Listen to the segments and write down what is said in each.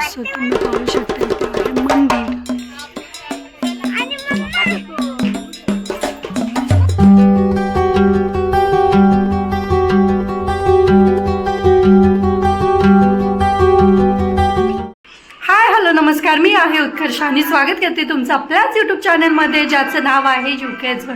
So तुम्ही पाहू शकता इथे आहे मंदिर. हाय हॅलो नमस्कार. मी आहे उत्कर्ष आणि स्वागत करते तुमचं आपल्याच यूट्यूब चॅनलमध्ये ज्याचं नाव आहे युकेच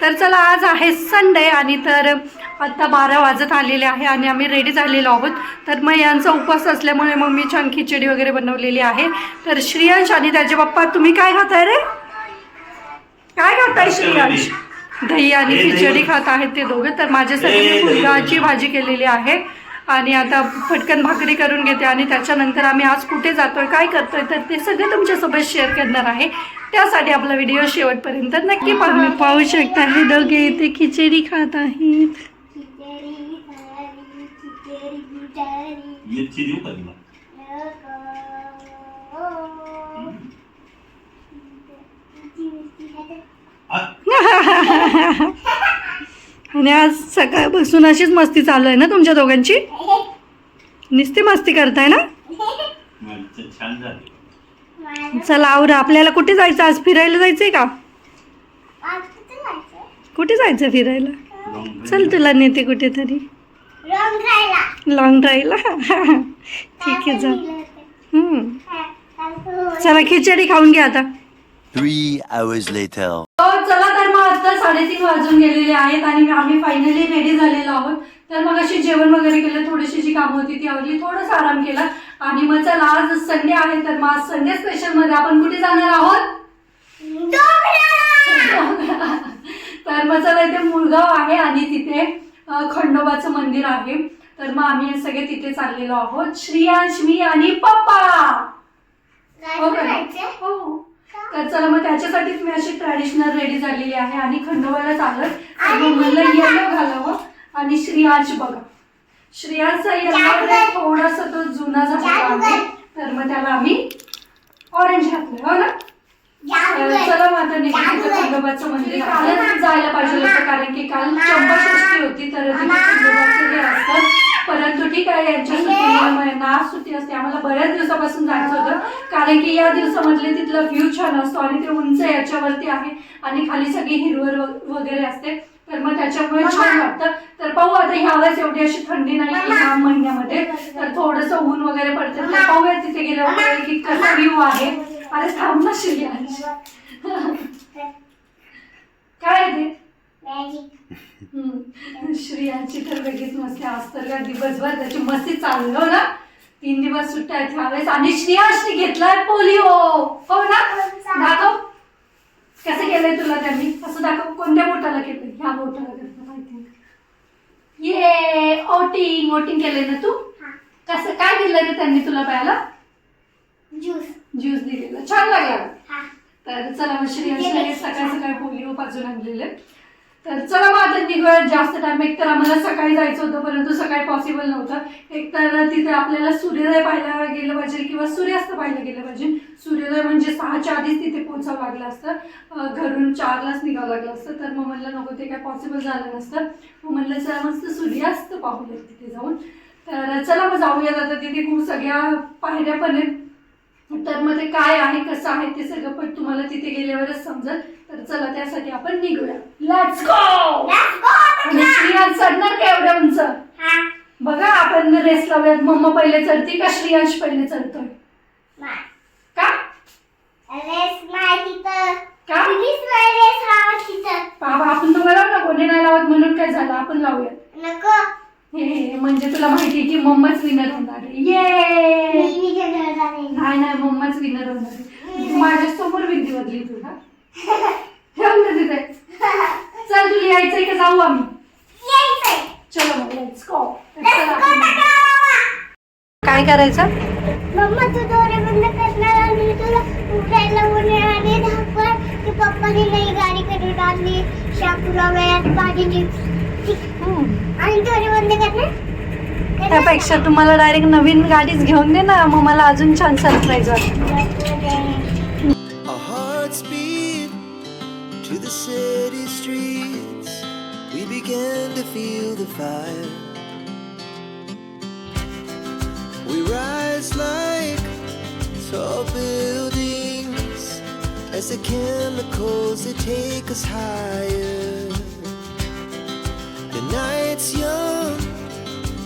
तर चला आज आहे संडे आणि तर आत्ता बारा वाजत आलेले आहे आणि आम्ही रेडी झालेलो आहोत. तर मग यांचा उपवास असल्यामुळे मग मी छान खिचडी वगैरे बनवलेली आहे. तर श्रियांश आणि त्याचे पप्पा तुम्ही काय खाताय रे? काय खाताय श्रियांश? दही आणि खिचडी खात आहेत ते दोघे. तर माझ्यासाठी मी फुलगाची भाजी केलेली आहे. आणि आता पटकन भाकरी करून घेते आणि त्याच्यानंतर आम्ही आज कुठे जातोय काय करतोय तर ते सगळे तुमच्यासोबत शेअर करणार आहे. त्यासाठी आपला व्हिडिओ शेवटपर्यंत नक्की पाहू शकता. हे दोघे इथे खिचडी खात आहेत. मिरची देऊ का तुला आणि आज सकाळपासून अशीच मस्ती चालू आहे ना तुमच्या दोघांची? नुसती मस्ती करताय ना? मिरची छान झाली. चला आवरा. आपल्याला कुठे जायचं? आज फिरायला जायचंय का? कुठे जायचं फिरायला. चल तुला नेते कुठेतरी. लॉंग ड्राईव्हला ठीक आहे जा. हम्म. चला खिचडी खाऊन घ्या आता. Three hours later. चला तर मग आता साडेतीन वाजून गेलेले आहेत आणि आम्ही फायनली रेडी झालेलो आहोत. तर मग अशी जेवण वगैरे केलं थोडीशी जी कामं होती ती आवडली थोडंसं आराम केला. आणि मग चला आज संडे आहे तर मग आज संडे स्पेशलमध्ये आपण कुठे जाणार आहोत? तर मग चला इथे मुळगाव आहे आणि तिथे खंडोबाचं मंदिर आहे. तर मग आम्ही सगळे तिथे चाललेलो आहोत. श्रियांश मी आणि पप्पा! हो? हो. तर चला मग त्याच्यासाठीच मी अशी ट्रॅडिशनल रेडी झालेली आहे आणि खंडोबाला चालत म्हणलं येलो घालावं आणि श्रियांश बघा. श्रियांशचा येलो थोडासा तो जुना झालेला आहे. तर मग त्याला आम्ही ऑरेंज घातलं हो ना? चला मग आता निघू तिथं खंडोबाचं मंदिर कालच जायला पाहिजे होतं कारण की काल चंपाषष्ठी होती तर तिथे खंडोबाचं हे असतं. परंतु ठीक आहे यांच्या सुट्टीमुळे ना सुट्टी असते. आम्हाला बऱ्याच दिवसापासून जायचं होतं कारण की या दिवसामधले तिथला व्ह्यू छान असतो आणि ते उंच याच्यावरती आहे आणि खाली सगळी हिरवळ वग- वगैरे असते. तर मग त्याच्यामुळे छान वाटतं. तर पाहू आता ह्या वेळेस एवढी अशी थंडी नाही की ह्या महिन्यामध्ये. तर थोडस ऊन वगैरे पडतं. तर पाहूया तिथे गेल्यावर की कसा व्ह्यू आहे. अरे थांब ना श्रेयांश काय ते. श्रियांची तर वेगळीच मस्ती आज तर दिवसभर त्याची मस्ती चालू हो ना. तीन दिवस सुट्ट्या आहेत ह्यावेळेस. आणि श्रियांशने घेतलाय पोलिओ. हो ना? दाखव. कसं केलंय तुला त्यांनी? असं दाखव. कोणत्या बोटाला केलंय ह्या बोटाला करतं माहिती ये ओटिंग. ओटिंग केलंय ना तू? कसं काय दिलं रे त्यांनी तुला प्यायला? ज्यूस दिलेलं. छान लागला. तर चला मग हे सकाळ सकाळी पोलिओ पाजून आणलेले. तर चला मग आता निघूया. जास्त टाइम एक तर आम्हाला सकाळी जायचं होतं परंतु सकाळी पॉसिबल नव्हतं. एक तर तिथे आपल्याला सूर्योदय पाहायला गेलं पाहिजे किंवा सूर्यास्त पाहायला गेलं पाहिजे. सूर्योदय म्हणजे सहाच्या आधीच तिथे पोहोचावं लागलं असतं. घरून चारलाच निघावं लागलं असतं. तर मग म्हणलं नको ते काय पॉसिबल झालं नसतं. मग म्हणलं चला मस्त सूर्यास्त पाहूया तिथे जाऊन. तर चला मग जाऊयात आता. तिथे खूप सगळ्या पायऱ्या पण आहेत. तर मग ते काय आहे कसं आहे ते सगळं पण तुम्हाला तिथे गेल्यावरच समजल. तर चला त्यासाठी आपण निघूया. लेट्स गो आणि श्रियांश चढणार का एवढ्या उंच बघा आपण रेस लावूयात मम्मा पहिले चढते का श्रियांश पहिले चढतोय? का? का? बाबा आपण तर बरोबर ना कोणी नाही लावत म्हणून काय झालं? आपण लावूयात हे हे, म्हणजे तुला माहिती की मम्माच विनर होणार आहे. ये नाही मम्माच विनर होणार. माझ्यासमोर विधी बदली तुला त्यापेक्षा तुम्हाला डायरेक्ट नवीन गाडीच घेऊन दे ना मग मला अजून छान surprise We rise like tall buildings as the chemicals they take us higher. The night's young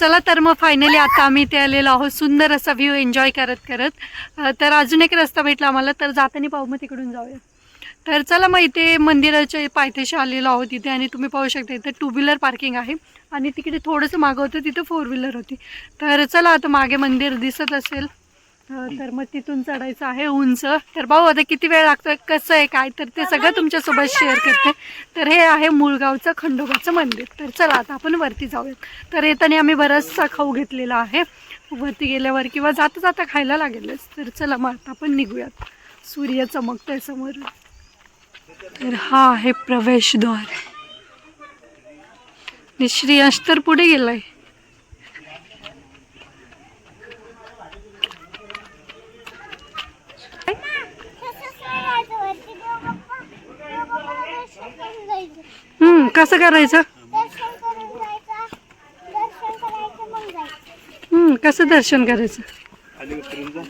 चला तर मग फायनली आता आम्ही इथे आलेलो आहोत. सुंदर असा व्ह्यू एन्जॉय करत करत. तर अजून एक रस्ता भेटला आम्हाला. तर जाताना पाहू मग तिकडून जाऊया. तर चला मग इथे मंदिराच्या पायथ्याशी आलेलो आहोत इथे आणि तुम्ही पाहू शकता इथे टू व्हीलर पार्किंग आहे. आणि तिकडे थोडंसं मागं होतं तिथं फोर व्हीलर होती. तर चला आता मागे मंदिर दिसत असेल. तर मग तिथून चढायचं आहे उंच. तर भाऊ आता किती वेळ लागतोय? कसं आहे काय? तर ते सगळं तुमच्यासोबत शेअर करते. तर हे आहे मुळगावचं खंडोबाचं मंदिर. तर चला आता आपण वरती जाऊयात. तर येताना आम्ही बराचसा खाऊ घेतलेला आहे. वरती गेल्यावर किंवा जाता जाता खायला लागेलच. तर चला मग आता आपण निघूयात. सूर्य चमकतोय समोर तर हा आहे प्रवेशद्वार. आणि श्रेयश तर पुढे गेलाय तसंच नाही जायचं वरती देव बाप्पा देव बाप्पाला दर्शन करून जायचं हम्म कसं करायचं? हम्म कसं दर्शन करायचं? खाली उतरून जा.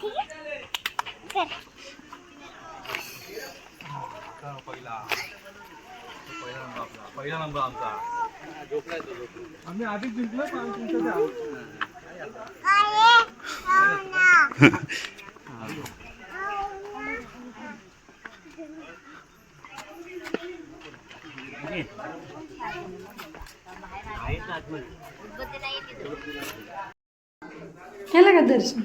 ठीक आहे. कर पहिला नंबर आमचा आम्ही आधीच जिंकलो पण आम्ही तुमच्या आहे हो ना केलं का दर्शन.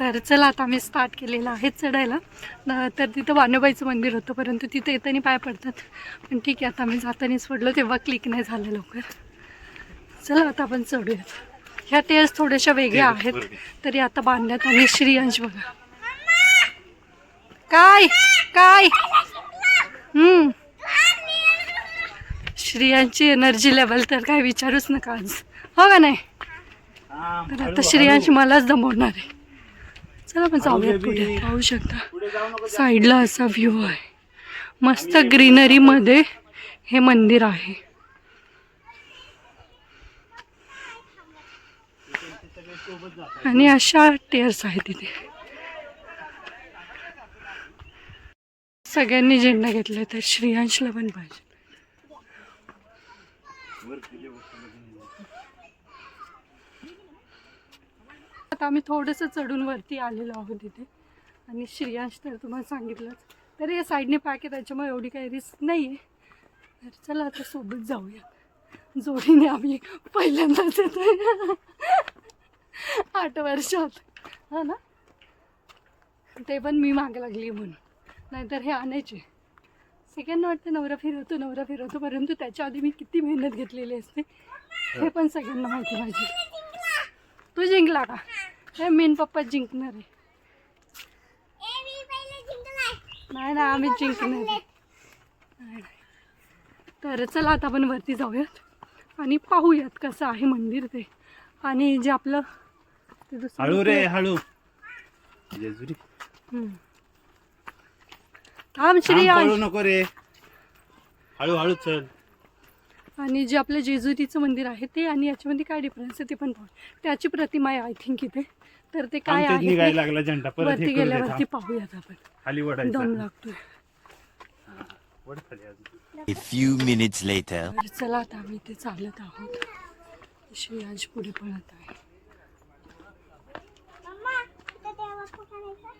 तर चला आता आम्ही स्टार्ट केलेलं आहे चढायला. तर तिथं वानोबाईचं मंदिर होतं परंतु तिथे येताना पाय पडतात. पण ठीक आहे आता आम्ही जातानाच पडलो तेव्हा क्लिक नाही झालं लवकर. चला आता आपण चढूयात. ह्या टेल्स थोड्याशा वेगळ्या आहेत तरी आता बांधण्यात आणि श्रीयांश बघा. काय? काय? हम्म. श्रियांची एनर्जी लेवल तर काय विचारूच नका आज. हो का नाही? तर आता श्रेयांश. मलाच दमवणार आहे. चला पण जाऊयात. पुढे पाहू शकता. साईडला असा व्ह्यू आहे. मस्त ग्रीनरीमध्ये हे मंदिर आहे. आणि अशा टेअर्स आहेत तिथे. सगळ्यांनी झेंडा घेतलाय तर श्रेयांशला पण पाहिजे. आता आम्ही थोडंसं चढून वरती आलेलो आहोत इथे. आणि श्रेयांश तर तुम्हाला सांगितलंच. तर या साईडने पॅक आहे त्याच्यामुळे एवढी काही रिस्क नाही आहे तर चला आता सोबत जाऊया. जोडीने आम्ही पहिल्यांदाच येतो आठ वर्षात. हा ना? ते पण मी मागे लागली म्हणून. नाहीतर हे आणायचे. सेकंड वाटतं? नवरा फिरवतो नवरा फिरवतो. परंतु त्याच्या आधी मी किती मेहनत घेतलेली असते? हे पण सगळ्यांना माहिती पाहिजे तू जिंकला का? हे मेन पप्पा जिंकणार आहे. नाही ना आम्ही जिंकणार आहे. तर चला आता आपण वरती जाऊयात आणि पाहूयात कसं आहे मंदिर ते. आणि जे आपलं ते हळू रे हळू. जेजुरी. थांब, श्री पळू नको रे. हळू हळू चल. आणि जे आपलं जेजुरीचं मंदिर आहे ते आणि याच्यामध्ये काय डिफरन्स आहे ते पण पाहू. त्याची प्रतिमा आहे आय थिंक इथे. तर ते काय निघायला आहे लागला झेंडा. ते परत वरती हे करू दे, गेल्यावरती थांब. पाहूयात आपण. खाली दम वडायचा लागतोय. वड खाली अजून. A few minutes later. तर चला आता आम्ही इथे चालत आहोत. श्रेयांश पुढे पळत आहे मम्मा तिथं देव बाप्पा करायचा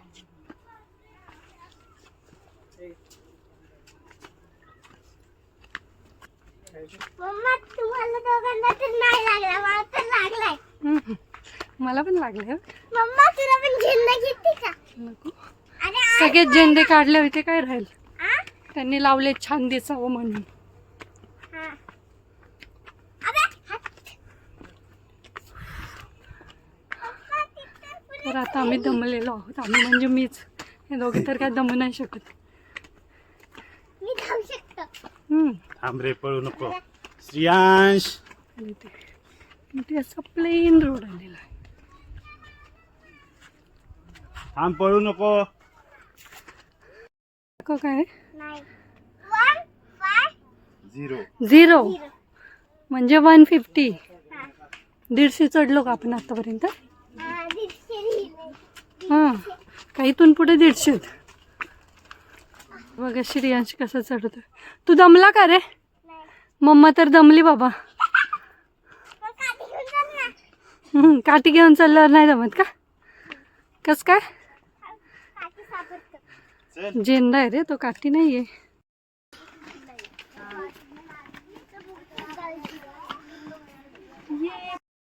मम्मा तुम्हाला दोघांना तर नाही लागला मला तर लागलाय. हम्म. मला पण लागले मम्मा तुला पण झेंडा घेते का? नको. अरे सगळेच झेंडे काढले होते काय राहील? आ? त्यांनी लावले छान दिसावं म्हणून. हा. अबे, हात. तर आता आम्ही दमलेलो आहोत. आम्ही म्हणजे मीच. हे दोघे तर काय दमू नाही शकत. मी धावू शकतो. हम्म. थांब रे पळू नको. श्रियांश. इथे असं प्लेन रोड आलेला आहे. थांब पळू नको. का काय? झिरो झिरो म्हणजे वन फिफ्टी दीडशे चढलो का आपण आतापर्यंत? हा, दीडशे लिहिले. हां. का इथून पुढे दीडशे. बघा श्रियांशी कसा चढतोय. तू दमला का रे? मम्मा तर दमली बाबा. काठी घेऊन चल चालल्यावर नाही जमत का? कस काय? जेंडा झेंडा आहे रे तो काठी नाही आहे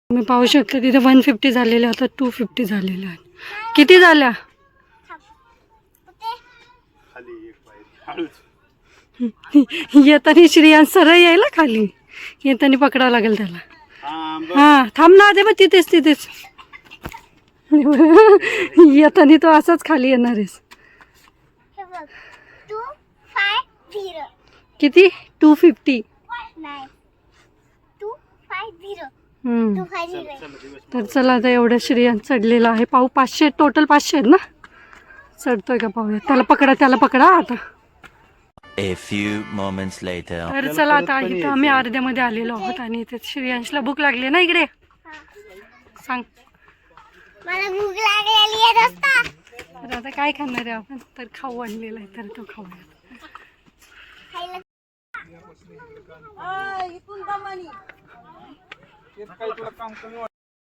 तुम्ही पाहू शकता तिथे वन फिफ्टी झालेल्या आता टू फिफ्टी झालेल्या आहेत. किती झाल्या कुठे खाली एक पाय हळूच येताना श्रियांश सरळ यायला खाली. येताना पकडावं लागेल त्याला. हा थांब ना दे बघ तिथेच तिथेच. येताना तो असाच खाली येणार आहेस. हे किती? टू फिफ्टी तर चला आता एवढ्या श्रेयान चढलेला आहे. पाहू पाचशे टोटल पाचशे आहेत ना? चढतोय का पाहूया? त्याला पकडा त्याला पकडा आता. A few moments later. तर चला आता इथं आम्ही अर्ध्यामध्ये आलेलो आहोत आणि इथे श्रेयांशला भूक लागली ना इकडे? सांग. मला भूक लागलेली आहे दोस्ता. तर आता काय खाणार आहे आपण? तर खाऊ आणलेला आहे तर तो खाऊया.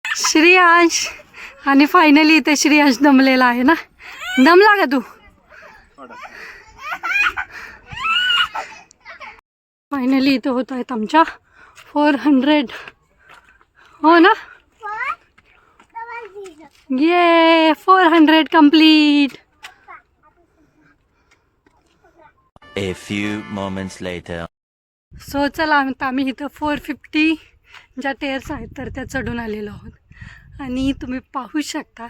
श्रेयांश आणि फायनली इथे श्रेयांश दमलेला आहे ना? दमला का तू. फायनली इथं होत आहेत आमच्या फोर हंड्रेड हो ना? ये four hundred complete A few moments later. So चला आता आम्ही इथं फोर फिफ्टी ज्या टेअर्स आहेत तर त्या चढून आलेलो आहोत. आणि तुम्ही पाहू शकता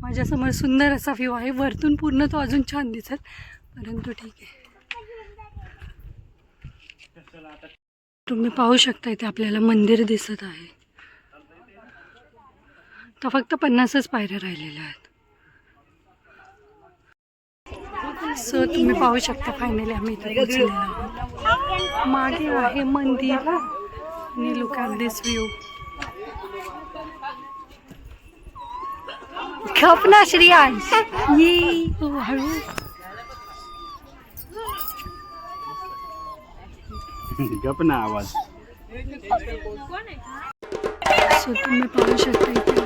माझ्यासमोर सुंदर असा व्ह्यू आहे. वरतून पूर्ण तो अजून छान दिसत परंतु ठीक आहे. तुम्ही पाहू शकता इथे आपल्याला मंदिर दिसत आहे. तर फक्त पन्नासच पायऱ्या राहिलेल्या आहेत. सो तुम्ही पाहू शकता फायनली आम्ही इथे पोहोचलेलो आहोत. मागे आहे मंदिर आणि लुक ॲट दिस व्ह्यू खपना श्रियांश. ये. हळू गप ना आवाज. सो तुम्ही पाहू शकता इथे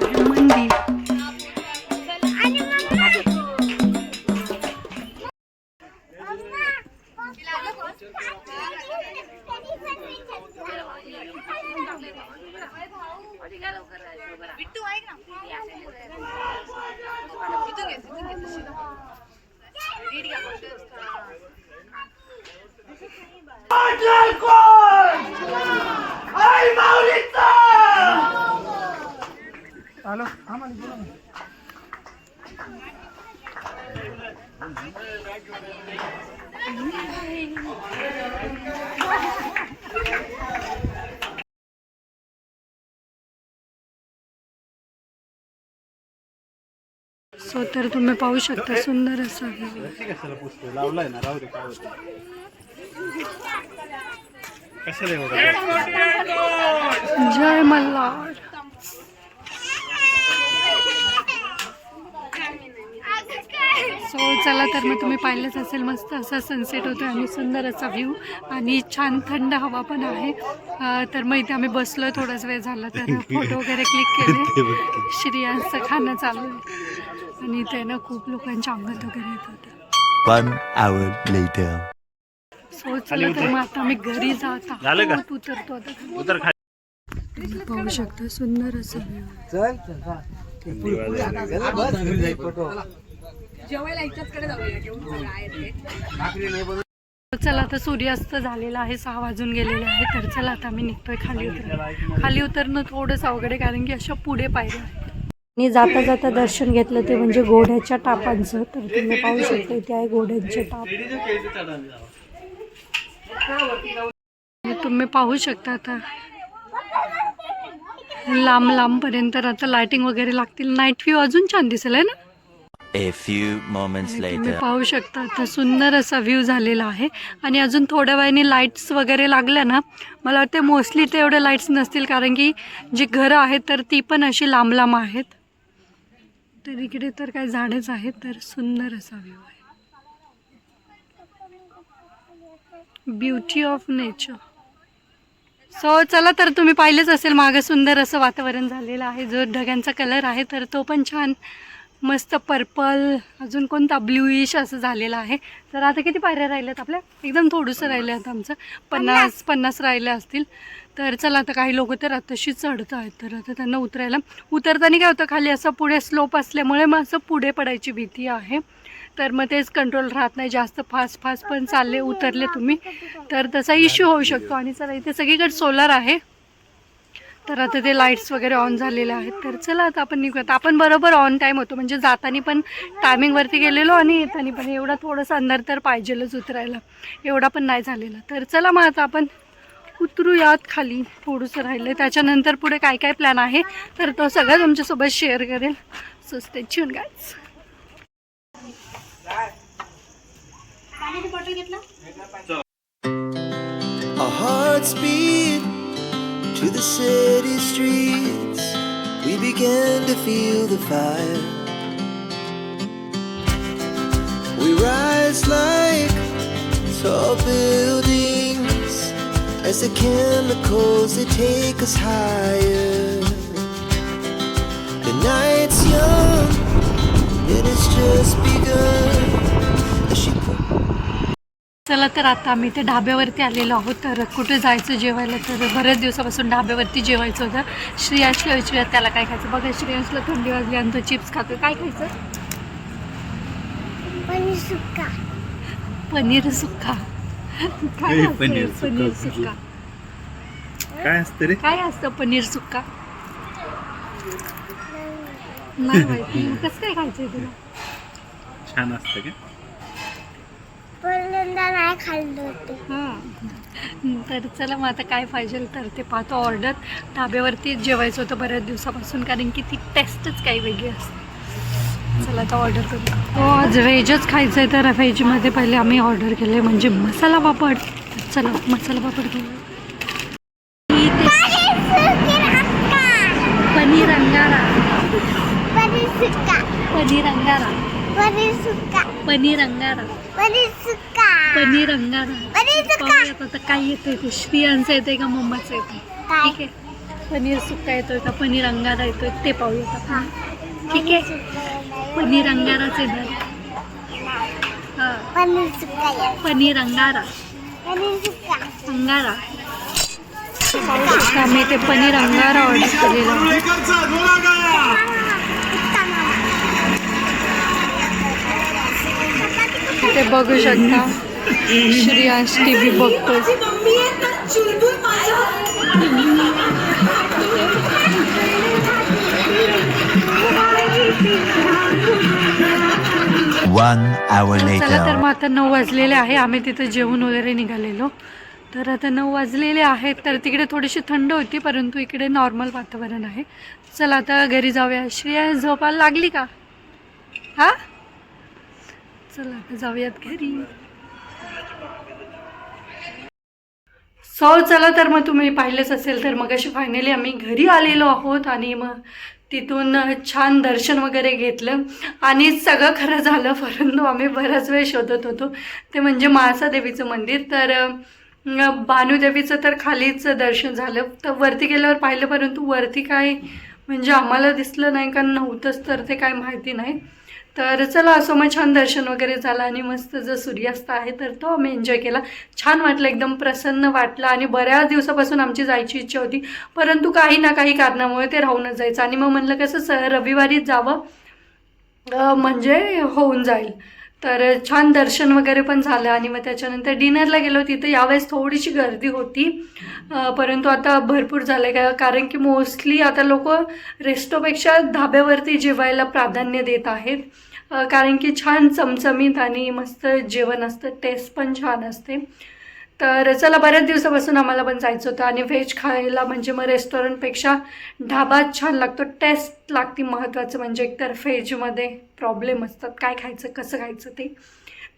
सो तर तुम्ही पाहू शकता सुंदर असा लावलाय ना राहू दे काय जय मल्हार. सो चला तर मग तुम्ही पाहिलंच असेल मस्त असा सनसेट होतो आणि सुंदर असा व्ह्यू आणि छान थंड हवा पण आहे. तर मग इथे आम्ही बसलोय थोडाच वेळ झाला तर फोटो वगैरे क्लिक केले. श्रियांचं खाणं चालू आहे. आणि इथे ना खूप लोकांच्या अंगात वगैरे येत होतं One hour later. सो चला तर मग आता आम्ही घरी जात झालं का? आहोत उतरतो आता. उतर खाली तुम्ही पाहू शकता सुंदर असं आहे. चला आता सूर्यास्त झालेला आहे सहा वाजून गेलेले आहे. तर चला आता आम्ही निघतोय खाली उतर खाली उतरणं थोडंसं अवघड आहे कारण की अशा पुढे पायऱ्या आहेत. आणि जाता जाता दर्शन घेतलं ते म्हणजे घोड्याच्या टापांचं तर तुम्ही पाहू शकता इथे आहे घोड्यांचे टाप. तुम्ही पाहू शकता आता. लांब लांबपर्यंत आता लाइटिंग वगैरे लागतील. नाईट व्ह्यू अजून छान दिसेल आहे ना? A few moments आणि तुम्ही later. पाहू शकता आता सुंदर असा व्ह्यू झालेला आहे. आणि अजून थोड्या वेळाने लाईट्स वगैरे लागल्या ना मला वाटते मोस्टली ते एवढे लाईट्स नसतील कारण की जी घरं आहेत तर ती पण अशी लांब लांब आहेत. तर इकडे तर काय झाडेच आहेत तर सुंदर असा व्ह्यू आहे. ब्युटी ऑफ नेचर सो चला तर तुम्ही पाहिलेच असेल मागं सुंदर असं वातावरण झालेलं आहे. जो ढगांचा कलर आहे तर तो पण छान. मस्त पर्पल अजून कोणता ब्ल्यूइश असं झालेला आहे. तर आता किती पायऱ्या राहिल्यात आपल्या? एकदम थोडंसं राहिलं आता आमचं. पन्नास पन्नास राहिल्या असतील. तर चला आता काही लोक तर आताशी चढत आहेत तर आता त्यांना उतरायला उतरताना काय होतं खाली असं पुढे स्लोप असल्यामुळे मग असं पुढे पडायची भीती आहे. तर मग तेच कंट्रोल राहत नाही जास्त फास्ट फास्ट पण चालले उतरले तुम्ही. तर तसा इश्यू होऊ शकतो. आणि चला इथे सगळीकडे सोलार आहे. तर आता ते लाईट्स वगैरे ऑन झालेले आहेत. तर चला आता आपण निघूयात. आपण बरोबर ऑन टाईम होतो. म्हणजे जाताना पण टायमिंगवरती गेलेलो आणि येताना पण. एवढा थोडंसं अंदर तर पाहिजेलच उतरायला. एवढा पण नाही झालेला. तर चला मग आता आपण उतरूयात खाली. थोडंसं राहिलं त्याच्यानंतर पुढे काय काय प्लॅन आहे तर तो सगळं तुमच्यासोबत शेअर करेल. So stay tune guys To the city streets, we began to feel the fire. We. As the chemicals they take us higher. The night's young and it's just begun. As she चला तर आता आम्ही ते ढाब्यावरती आलेलो आहोत. तर कुठे जायचं जेवायला? तर बऱ्याच दिवसापासून ढाब्यावरती जेवायचं होतं. श्रेयांशला विचारूयात त्याला काय खायचं? बघा श्रेयांशला थंडी वाजली आणि तो चिप्स खातो. काय खायचं? पनीर सुक्का. पनीर सुक्का. काय पनीर सुक्का. काय असतं रे? काय असतं पनीर सुक्का? नाही माहिती मग कसं काय खायचंय तुला? छान असतं का? पहिल्यांदा नाही खाल्लं होते. हां. तर चला मग आता काय पाहिजे तर ते पाहतो ऑर्डर ढाब्यावरती जेवायचं होतं बऱ्याच दिवसापासून कारण की ती टेस्टच काही वेगळी असते. चला आता ऑर्डर करू. हो आज व्हेजच खायचं आहे तर व्हेजमध्ये पहिले आम्ही ऑर्डर केले म्हणजे मसाला पापड. चला मसाला पापड घेऊ पनीर अंगारा पनीर सुक्का पनीर अंगारा पनीर सुक्का पनीर अंगारा पनीर सुक्का पनीर अंगारा पनीर सुक्का आता काय येतंय ते श्रियांचं येतंय का मम्माचं येतंय? काय? ठीक आहे. पनीर सुक्का येतोय का? पनीर अंगारा येतोय. ते पाहूयात आपण. ठीक आहे. पनीर अंगाराच येणार. हां. पनीर सुक्का पनीर अंगारा. पनीर सुक्का अंगारा आम्ही ते पनीर अंगारा ऑर्डर केलेलं ते बघू शकता. श्रियांश टी व्ही बघतोय. Hour चला तर later. मग आता नऊ वाजलेले आहे. आम्ही तिथं जेवून वगैरे निघालेलो. तर आता नऊ वाजलेले आहेत. तर तिकडे थोडीशी थंड होती परंतु इकडे नॉर्मल वातावरण आहे. चला आता घरी जाऊया. श्रेया झोपायला लागली का? हा? चला आता जाऊयात घरी. सो चला तर मग तुम्ही पाहिलंच असेल तर मग अशी फायनली आम्ही घरी आलेलो आहोत आणि मग तिथून छान दर्शन वगैरे घेतलं. आणि सगळं खरं झालं परंतु आम्ही बराच वेळ शोधत होतो. ते म्हणजे महासा देवीचं मंदिर. तर भानुदेवीचं तर खालीच दर्शन झालं. तर वरती गेल्यावर पाहिलं परंतु वरती काय म्हणजे आम्हाला दिसलं नाही कारण नव्हतंच तर ते काय माहिती नाही. तर चला असं मग छान दर्शन वगैरे झालं आणि मस्त जो सूर्यास्त आहे तर तो आम्ही एन्जॉय केला. छान वाटलं एकदम प्रसन्न वाटलं आणि बऱ्याच दिवसापासून आमची जायची इच्छा होती. परंतु काही ना काही कारणामुळे ते राहूनच जायचं आणि मग म्हणलं कसं स रविवारीच जावं म्हणजे होऊन जाईल. तर छान दर्शन वगैरे पण झालं आणि मग त्याच्यानंतर डिनरला गेलो. तिथे यावेळेस थोडीशी गर्दी होती. परंतु आता भरपूर झालं का? कारण की मोस्टली आता लोक रेस्टोपेक्षा धाब्यावरती जेवायला प्राधान्य देत आहेत. कारण की छान चमचमीत आणि मस्त जेवण असतं. टेस्ट पण छान असते. तर चला बऱ्याच दिवसापासून आम्हाला पण जायचं होतं आणि व्हेज खायला म्हणजे मग रेस्टॉरंटपेक्षा ढाबा छान लागतो. टेस्ट लागते महत्त्वाचं म्हणजे एकतर व्हेजमध्ये प्रॉब्लेम असतात काय खायचं कसं खायचं ते.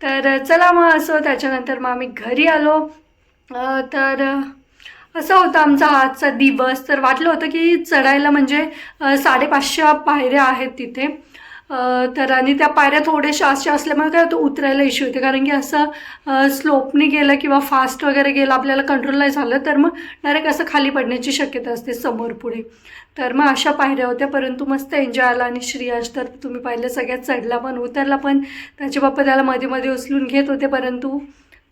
तर चला मग असं त्याच्यानंतर मग आम्ही घरी आलो. तर असं होतं आमचा आजचा दिवस. तर वाटलं होतं की चढायला म्हणजे साडेपाचशे पायऱ्या आहेत तिथे. तर आणि त्या पायऱ्या थोड्याशा अशा असल्यामुळे काय होतं उतरायला इश्यू होते कारण की असं स्लोपनी गेलं किंवा फास्ट वगैरे गेलं आपल्याला कंट्रोल नाही झालं तर मग डायरेक्ट असं खाली पडण्याची शक्यता असते समोर पुढे. तर मग अशा पायऱ्या होत्या. परंतु मस्त एन्जॉय आला. आणि श्रियाश तर तुम्ही पाहिलं सगळ्यात चढला पण उतरला पण. त्याचे बाप्पा त्याला मध्ये मध्ये उचलून घेत होते. परंतु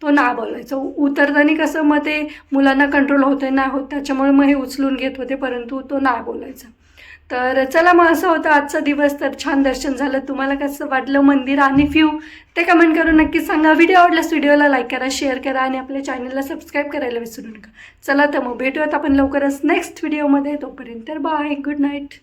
तो ना बोलायचा. उतरताना कसं मग ते मुलांना कंट्रोल होतं नाही होत त्याच्यामुळे मग हे उचलून घेत होते. परंतु तो ना बोलायचा. तर चला मग असं होतं आजचा दिवस तर छान दर्शन झालं. तुम्हाला कसं वाटलं मंदिर आणि व्ह्यू ते कमेंट करून नक्की सांगा. व्हिडिओ आवडल्यास व्हिडिओला लाईक करा शेअर करा आणि आपल्या चॅनलला सबस्क्राईब करायला विसरू नका. चला तर मग भेटूयात आपण लवकरच नेक्स्ट व्हिडिओमध्ये तोपर्यंत बाय गुड नाईट